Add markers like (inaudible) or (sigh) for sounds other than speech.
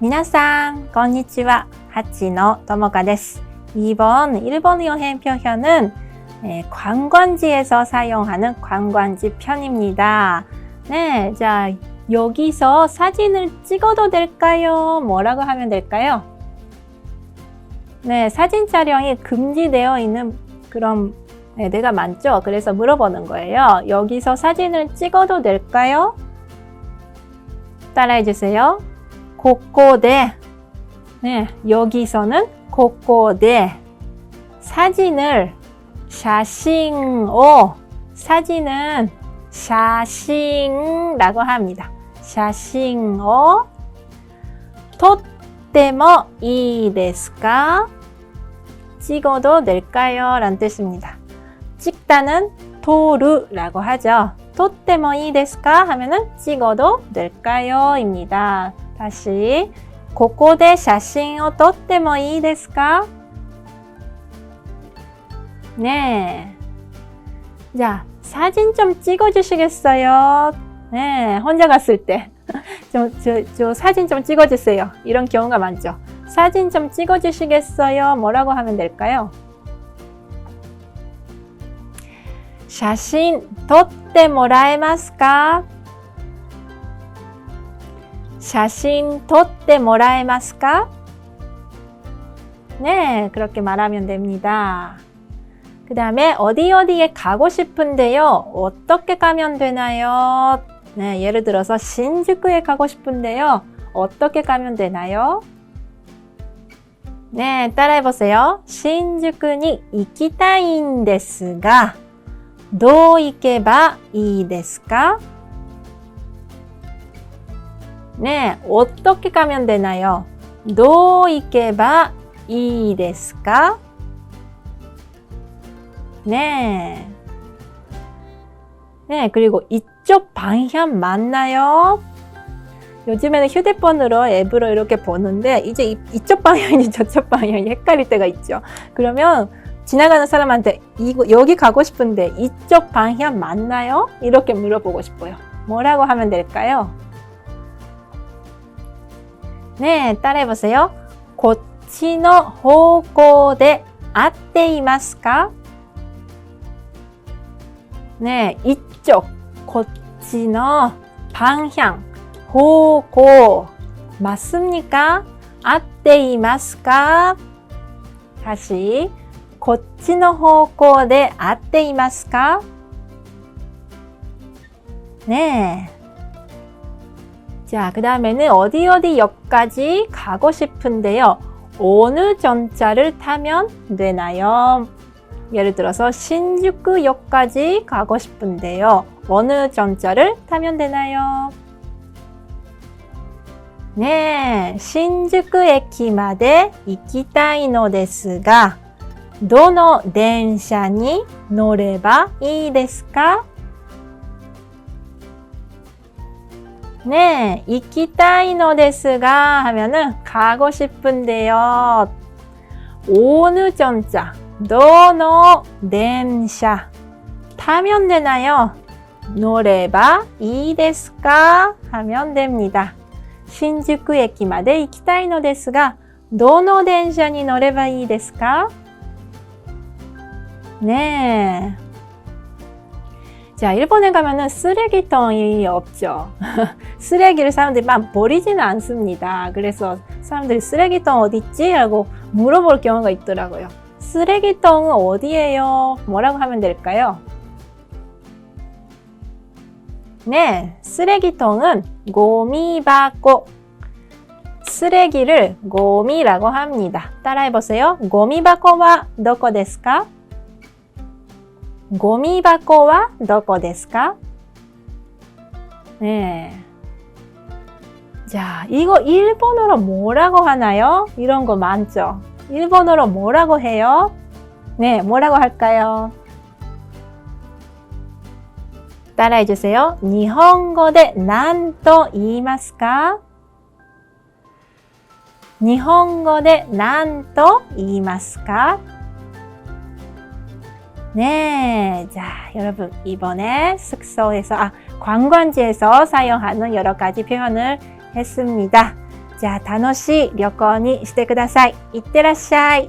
皆さん、こんにちは。ハチのともかです. 이번 일본 여행 표현은 네, 관광지에서 사용하는 관광지 편입니다. 네, 자, 여기서 사진을 찍어도 될까요? 뭐라고 하면 될까요? 네, 사진 촬영이 금지되어 있는 그런 네, 데가 많죠. 그래서 물어보는 거예요. 여기서 사진을 찍어도 될까요? 따라해 주세요. 고고대. 네, 여기서는 고고대. 사진을 샤싱오. 사진은 샤싱라고 합니다. 샤싱오. 토테모 이 데스까? 찍어도 될까요? 라는 뜻입니다. 찍다는 토르라고 하죠. 토테모 이 데스까? 하면은 찍어도 될까요? 입니다. 다시 ここで写真を撮ってもいいですか네. 자, 사진 좀 찍어주시겠어요? 네, 혼자 갔을 때. (laughs) 저, 저, 저 사진 좀 찍어주세요. 이런 경우가 많죠. 사진 좀 찍어주시겠어요? 뭐라고 하면 될까요? 写真撮ってもらえますか 자신 덧대 뭐라에마스까? 네, 그렇게 말하면 됩니다. 그 다음에 어디 어디에 가고 싶은데요. 어떻게 가면 되나요? 네, 예를 들어서 신주쿠에 가고 싶은데요. 어떻게 가면 되나요? 네, 따라해 보세요. 신주쿠니 이키타인 데스가 도 이케바 이 데스까? 네, 어떻게 가면 되나요? どう行けばいいですか 네. 네, 그리고 이쪽 방향 맞나요? 요즘에는 휴대폰으로 앱으로 이렇게 보는데 이제 이, 이쪽 방향이 (laughs) 저쪽 방향이 헷갈릴 때가 있죠. 그러면 지나가는 사람한테 이거 여기 가고 싶은데 이쪽 방향 맞나요? 이렇게 물어보고 싶어요. 뭐라고 하면 될까요? 네, 따라해 보세요. こっちの方向で合っていますか 네, 이쪽, こっちの 방향, 方向 맞습니까? 合っていますか 다시 こっちの方向で合っていますか 네. 자, 그 다음에는 어디 어디 역까지 가고 싶은데요. 어느 전차를 타면 되나요? 예를 들어서 신주쿠역까지 가고 싶은데요. 어느 전차를 타면 되나요? 네, 신주쿠駅まで 行きたいのですが、どの電車に乗ればいいですか 네, 이키타이노 데스가 하면은 가고 싶은데요. 오느 점자, 너너 냄샤 타면 되나요? 노래바 이데스까 하면 됩니다. 신주쿠에키마데 이키타이노 데스가 너너 덴샤니 노래바 이데스까? 네. 자, 일본에 가면은 쓰레기통이 없죠. (laughs) 쓰레기를 사람들이 막 버리지는 않습니다. 그래서 사람들이 쓰레기통 어딨지? 라고 물어볼 경우가 있더라고요. 쓰레기통은 어디예요? 뭐라고 하면 될까요? 네, 쓰레기통은 고미바코. 쓰레기를 고미라고 합니다. 따라해보세요. 고미바코와 どこですか? ゴミ箱はどこですか 네. 자, 이거 일본어로 뭐라고 하나요? 이런 거 많죠? 일본어로 뭐라고 해요? 네, 뭐라고 할까요? 따라해 주세요. 日本語で何と言いますか日本語で何と言いますか 네, 자, 여러분 이번에 숙소에서 아, 관광지에서 사용하는 여러 가지 표현을 했습니다. じゃあ楽しい旅行にしてください。いってらっしゃい。